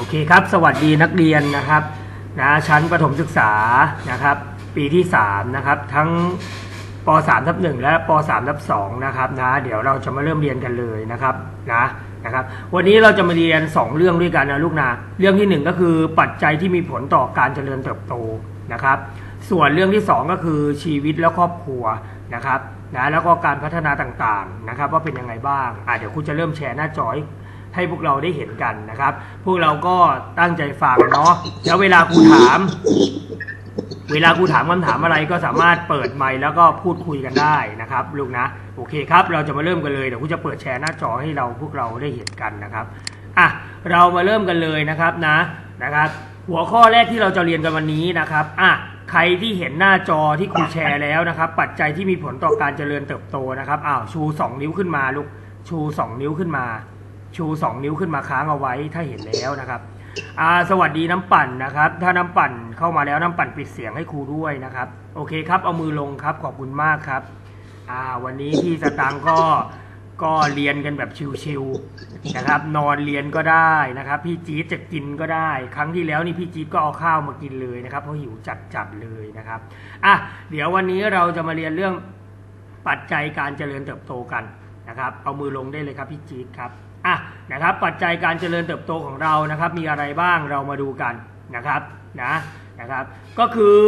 โอเคครับ สวัสดีนักเรียนนะครับนะชั้นประถมศึกษานะครับ ปีที่3นะครับทั้งป 3 ทับ1และป 3 ทับ2นะครับนะเดี๋ยวเราจะมาเริ่มเรียนกันเลยนะครับนะนะครับ วันนี้เราจะมาเรียน 2 เรื่องด้วยกันนะลูกนะเรื่องที่ 1 ก็คือปัจจัยที่มีผลต่อการเจริญเติบโตนะครับ ส่วนเรื่องที่ 2 ก็คือชีวิตและครอบครัวนะครับนะแล้วก็การพัฒนาต่างๆนะครับ ว่าเป็นยังไงบ้างอะเดี๋ยวครูจะเริ่มแชร์หน้าจอให้ ให้พวกเราได้เห็นกันนะครับ พวกเราก็ตั้งใจฟังเนาะแล้วเวลาครูถาม เวลาครูถามคำถามอะไรก็สามารถเปิดไมค์แล้วก็พูดคุยกันได้นะครับลูกนะโอเคครับ เราจะมาเริ่มกันเลยเดี๋ยวครูจะเปิดแชร์หน้าจอให้เราพวกเราได้เห็นกันนะครับอะเรามาเริ่มกันเลยนะครับนะนะครับ หัวข้อแรกที่เราจะเรียนกันวันนี้นะครับอะใครที่เห็นหน้าจอที่ครูแชร์แล้วนะครับ ปัจจัยที่มีผลต่อการเจริญเติบโตนะครับอ้าวชู 2 นิ้วขึ้นมาลูกชู 2 นิ้วขึ้นมา ชู2นิ้วขึ้นมาค้างเอาไว้ถ้าเห็นแล้วนะครับสวัสดีน้ำปั่นนะครับ ถ้าน้ำปั่นเข้ามาแล้วน้ำปั่นปิดเสียงให้ครูด้วยนะครับ โอเคครับเอามือลงครับขอบคุณมากครับวันนี้พี่สตางก็ก็เรียนกันแบบชิวๆนะครับ นอนเรียนก็ได้นะครับ พี่จี๊ดจะกินก็ได้ ครั้งที่แล้วนี่พี่จี๊ดก็เอาข้าวมากินเลยนะครับเพราะหิวจัดๆเลยนะครับอะเดี๋ยววันนี้เราจะมาเรียนเรื่องปัจจัยการเจริญเติบโตกันนะครับ เอามือลงได้เลยครับพี่จี๊ดครับ อะนะครับปัจจัยการเจริญเติบโตของเรานะครับมีอะไรบ้างเรามาดูกันนะครับนะนะครับ ก็คือ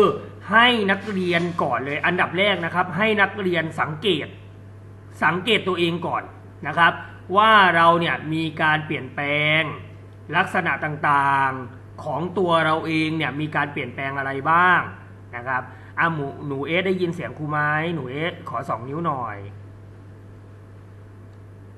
ให้นักเรียนก่อนเลยอันดับแรกนะครับ ให้นักเรียนสังเกตสังเกตตัวเองก่อนนะครับ ว่าเราเนี่ยมีการเปลี่ยนแปลงลักษณะต่างๆของตัวเราเองเนี่ยมีการเปลี่ยนแปลงอะไรบ้างนะครับอะหมูหนูเอสได้ยินเสียงครูไหมหนูเอสขอสองนิ้วหน่อย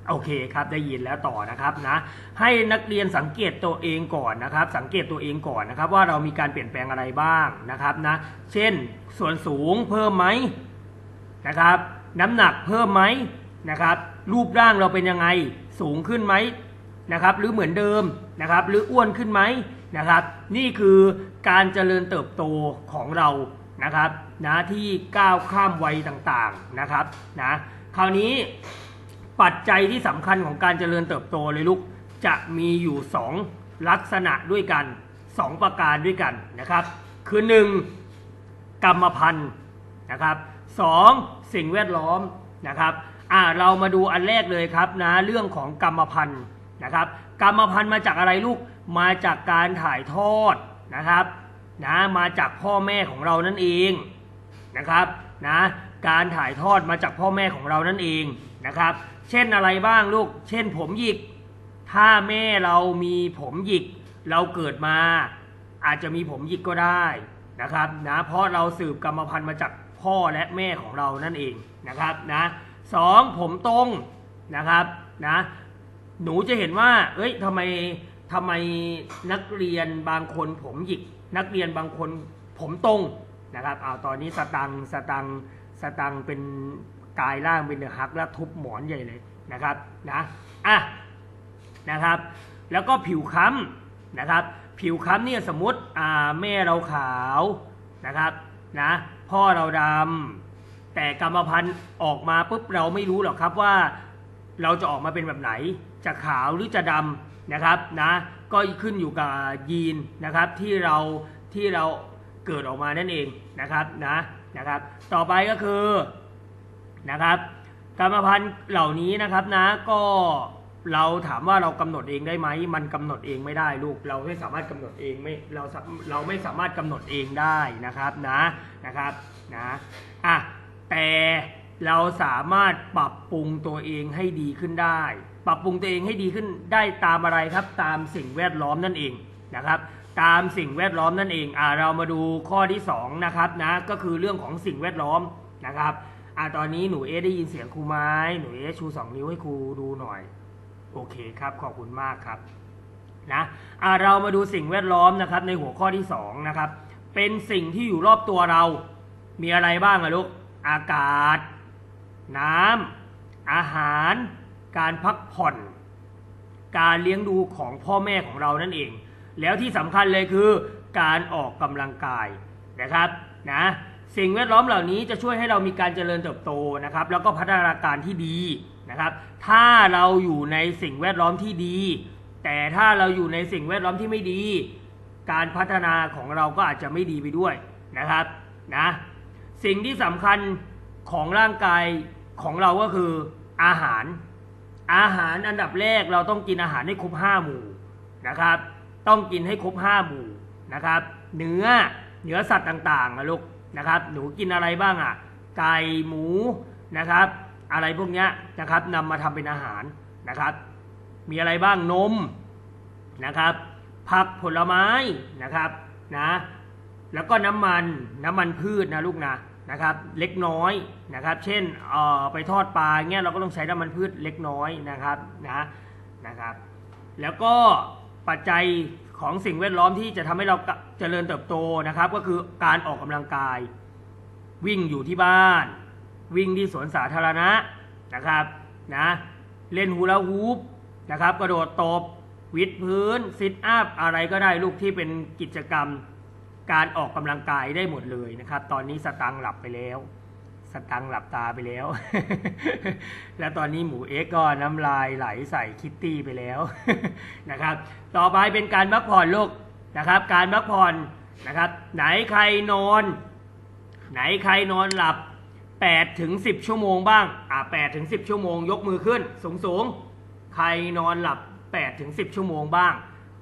โอเคครับได้ยินแล้วต่อนะครับนะให้นักเรียนสังเกตตัวเองก่อนนะครับ สังเกตตัวเองก่อนนะครับ ว่าเรามีการเปลี่ยนแปลงอะไรบ้างนะครับนะเช่น ส่วนสูงเพิ่มไหมนะครับ น้ำหนักเพิ่มไหมนะครับ รูปร่างเราเป็นยังไงสูงขึ้นไหมนะครับ หรือเหมือนเดิมนะครับ หรืออ้วนขึ้นไหมนะครับ นี่คือการเจริญเติบโตของเรานะครับนะที่ก้าวข้ามวัยต่างๆนะครับนะคราวนี้ ปัจจัยที่สำคัญของการเจริญเติบโตเลยลูกจะมีอยู่ 2 ลักษณะด้วยกัน 2 ประการด้วยกันนะครับ คือ 1. กรรมพันธุ์นะครับสองสิ่งแวดล้อมนะครับอ่าเรามาดูอันแรกเลยครับนะเรื่องของกรรมพันธุ์นะครับกรรมพันธุ์มาจากอะไรลูกมาจากการถ่ายทอดนะครับนะมาจากพ่อแม่ของเรานั่นเองนะครับนะการถ่ายทอดมาจากพ่อแม่ของเรานั่นเอง นะครับ เช่นอะไรบ้างลูก เช่นผมหยิก ถ้าแม่เรามีผมหยิก เราเกิดมา อาจจะมีผมหยิกก็ได้นะครับนะเพราะเราสืบกรรมพันธุ์มาจากพ่อและแม่ของเรานั่นเองนะครับนะสองผมตรงนะครับนะหนูจะเห็นว่า เอ้ยทำไมทำไมนักเรียนบางคนผมหยิก นักเรียนบางคนผมตรงนะครับเอาตอนนี้สตังสตังสตังเป็น กายร่างเป็นเดือฮักแล้วทุบหมอนใหญ่เลยนะครับนะอะนะครับ แล้วก็ผิวค้ำนะครับ ผิวค้ำเนี่ยสมมติอ่าแม่เราขาวนะครับนะพ่อเราดำแต่กรรมพันธุ์ออกมาปุ๊บเราไม่รู้หรอกครับว่าเราจะออกมาเป็นแบบไหน จะขาวหรือจะดำนะครับนะก็ขึ้นอยู่กับยีนนะครับที่เราที่เราเกิดออกมานั่นเองนะครับนะนะครับ ต่อไปก็คือ นะครับกรรมพันธุ์เหล่านี้นะครับนะก็เราถามว่าเรากำหนดเองได้ไหมมันกำหนดเองไม่ได้ลูก เราไม่สามารถกำหนดเองไม่เราเราไม่สามารถกำหนดเองได้นะครับนะนะครับนะอะแต่เราสามารถปรับปรุงตัวเองให้ดีขึ้นได้ ปรับปรุงตัวเองให้ดีขึ้นได้ตามอะไรครับ ตามสิ่งแวดล้อมนั่นเองนะครับ ตามสิ่งแวดล้อมนั่นเองอ่าเรามาดูข้อที่สองนะครับนะก็คือเรื่องของสิ่งแวดล้อมนะครับ อ่าตอนนี้หนูเอได้ยินเสียงครูไหม้หนูเอชูสองนิ้วให้ครูดูหน่อย โอเคครับ ขอบคุณมากครับนะอ่าเรามาดูสิ่งแวดล้อมนะครับ ในหัวข้อที่สองนะครับ เป็นสิ่งที่อยู่รอบตัวเรา มีอะไรบ้างอะลูก อากาศ น้ำอาหาร การพักผ่อน การเลี้ยงดูของพ่อแม่ของเรานั่นเอง แล้วที่สำคัญเลยคือ การออกกำลังกายนะครับนะ สิ่งแวดล้อมเหล่านี้จะช่วยให้เรามีการเจริญเติบโตนะครับ แล้วก็พัฒนาการที่ดีนะครับ ถ้าเราอยู่ในสิ่งแวดล้อมที่ดี แต่ถ้าเราอยู่ในสิ่งแวดล้อมที่ไม่ดี การพัฒนาของเราก็อาจจะไม่ดีไปด้วยนะครับนะสิ่งที่สำคัญของร่างกายของเราก็คืออาหาร อาหารอันดับแรกเราต้องกินอาหารให้ครบห้าหมู่นะครับ ต้องกินให้ครบห้าหมู่นะครับ เนื้อเนื้อสัตว์ต่างๆนะลูก นะครับ หนูกินอะไรบ้างอะ ไก่หมูนะครับ อะไรพวกเนี้ยนะครับนำมาทำเป็นอาหารนะครับ มีอะไรบ้างนมนะครับ ผักผลไม้นะครับนะแล้วก็น้ำมันน้ำมันพืชนะลูกนะนะครับ เล็กน้อยนะครับ เช่นเอ่อไปทอดปลาเงี้ยเราก็ต้องใช้น้ำมันพืชเล็กน้อยนะครับนะนะครับ แล้วก็ปัจจัย ของสิ่งแวดล้อมที่จะทำให้เราเจริญเติบโตนะครับ ก็คือการออกกำลังกาย วิ่งอยู่ที่บ้าน วิ่งที่สวนสาธารณะนะครับนะเล่นฮูลาฮูปนะครับ กระโดดตบวิดพื้นซิทอัพอะไรก็ได้ลูกที่เป็นกิจกรรมการออกกำลังกายได้หมดเลยนะครับ ตอนนี้สตังค์หลับไปแล้ว สตังหลับตาไปแล้ว แล้วตอนนี้หมูเอ็กก็น้ำลายไหลใส่คิตตี้ไปแล้วนะครับ ต่อไปเป็นการพักผ่อนลูกนะครับ การพักผ่อนนะครับ ไหนใครนอน ไหนใครนอนหลับ8ถึง10 ชั่วโมงบ้าง อ่า8ถึง10 ชั่วโมง ยกมือขึ้น สูงสูงๆใครนอนหลับ8ถึง10 ชั่วโมงบ้าง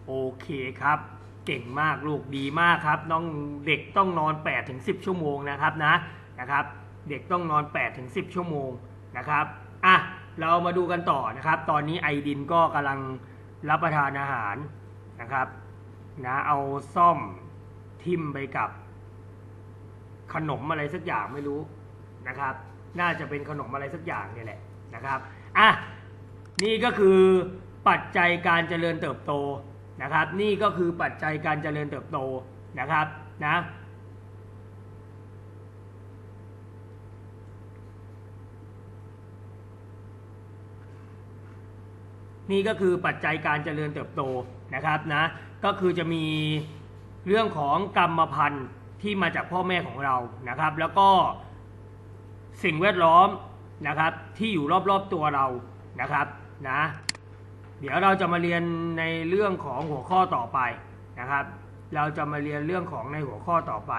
โอเคครับ เก่งมากลูกดีมากครับ น้องเด็กต้องนอน8ถึง10 ชั่วโมงนะครับนะนะครับ เด็กต้องนอน8ถึง10 ชั่วโมงนะครับอะเรามาดูกันต่อนะครับ ตอนนี้ไอดินก็กำลังรับประทานอาหารนะครับนะเอาซ่อมทิมไปกับ ขนมอะไรสักอย่างไม่รู้นะครับ น่าจะเป็นขนมอะไรสักอย่างเนี่ยแหละนะครับอะนี่ก็คือปัจจัยการเจริญเติบโตนะครับ นี่ก็คือปัจจัยการเจริญเติบโตนะครับนะ นี่ก็คือปัจจัยการเจริญเติบโตนะครับนะก็คือจะมีเรื่องของกรรมพันธุ์ที่มาจากพ่อแม่ของเรานะครับ แล้วก็สิ่งแวดล้อมนะครับที่อยู่รอบๆตัวเรานะครับนะเดี๋ยวเราจะมาเรียนในเรื่องของหัวข้อต่อไปนะครับ เราจะมาเรียนเรื่องของในหัวข้อต่อไป